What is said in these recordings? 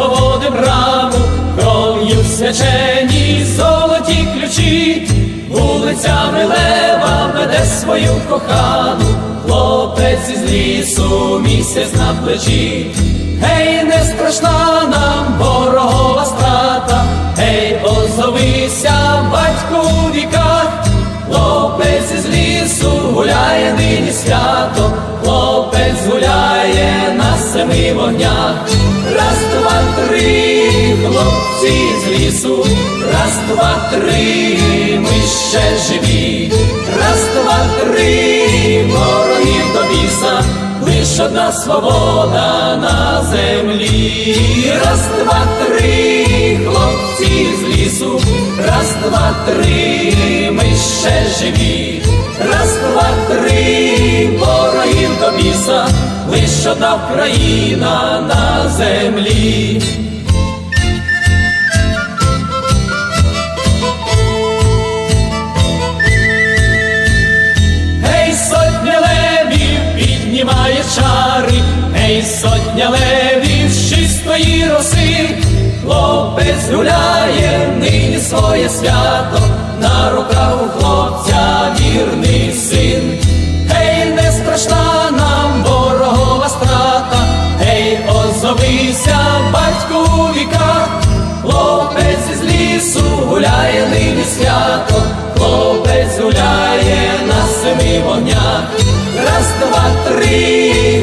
свободи браму, кров'ю свячені золоті ключі, вулицями лева веде свою кохану, хлопець із лісу місяць на плечі. Гей, не страшна нам ворогова страта, гей, озовися, батько у віках, хлопець із лісу гуляє нині свято, хлопець гуляє на семи вогнях. Хлопці з лісу, раз, два, три, ми ще живі, раз, два, три, ворогів до біса, лиш одна свобода на землі, раз, два, три, хлопці з лісу, раз, два, три, ми ще живі, раз, два, три, ворогів до біса, лиш одна Україна на землі. Левів з чистої роси, хлопець гуляє нині своє свято, на руках у хлопця вірний син. Гей, не страшна нам ворогова страта, гей, озовися, батьку у віках, хлопець із лісу гуляє нині свято, хлопець гуляє на семи вогнях. Раз, два, три,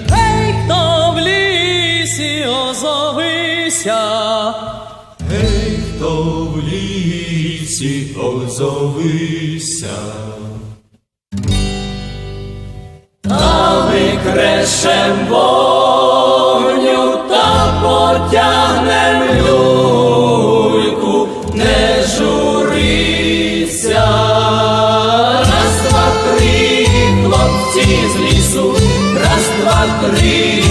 Лісі озовися, Гей, хто в лісі озовися, Та викрешем вогню та потягнем люльку, не журися. Раз, два, три, хлопці з лісу, раз, два, три, ми